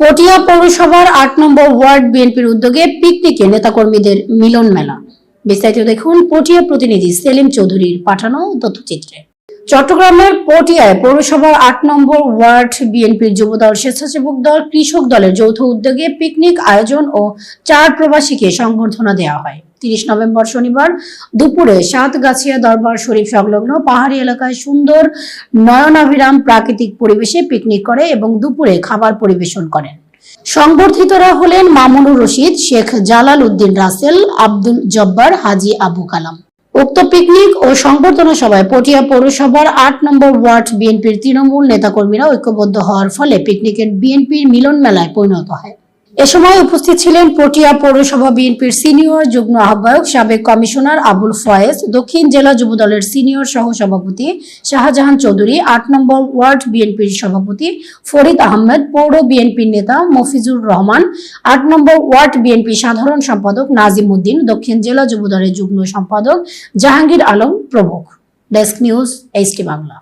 পটিয়া পৌরসভার আট নম্বর ওয়ার্ড বিএনপির উদ্যোগে পিকনিকে নেতাকর্মীদের মিলন মেলা। বিস্তারিত দেখুন পটিয়া প্রতিনিধি সেলিম চৌধুরীর পাঠানো তথ্যচিত্রে। চট্টগ্রামের পটিয়ায় পৌরসভার আট নম্বর ওয়ার্ড বিএনপির যুবদল স্বেচ্ছাসেবক দল কৃষক দলের যৌথ উদ্যোগে পিকনিক আয়োজন ও চার প্রবাসীকে সংবর্ধনা দেওয়া হয়। তিরিশ নভেম্বর শনিবার দুপুরে সাতগাছিয়া দরবার শরীফ সংলগ্ন পাহাড়ি এলাকায় সুন্দর নয়নাভিরাম প্রাকৃতিক পরিবেশে পিকনিক করে এবং দুপুরে খাবার পরিবেশন করেন। সংবর্ধিতরা হলেন মামুনুর রশিদ, শেখ জালাল উদ্দিন রাসেল, আব্দুল জব্বার, হাজি আবু কালাম। উক্ত পিকনিক ও সংবর্ধনা সভায় পটিয়া পৌরসভার আট নম্বর ওয়ার্ড বিএনপির তৃণমূল নেতাকর্মীরা ঐক্যবদ্ধ হওয়ার ফলে পিকনিকের বিএনপির মিলন মেলায় পরিণত হয়। এ সময় উপস্থিত ছিলেন পটিয়া পৌরসভা বিএনপির সিনিয়র যুগ্ম আহ্বায়ক সাবেক কমিশনার আবুল ফয়েজ, দক্ষিণ জেলা যুবদলের সিনিয়র সহ সভাপতি শাহজাহান চৌধুরী, আট নম্বর ওয়ার্ড বিএনপির সভাপতি ফরিদ আহমেদ, পৌর বিএনপির নেতা মফিজুর রহমান, আট নম্বর ওয়ার্ড বিএনপি সাধারণ সম্পাদক নাজিম উদ্দিন, দক্ষিণ জেলা যুবদলের যুগ্ম সম্পাদক জাহাঙ্গীর আলম প্রমুখ। Desk news, HT Bangla.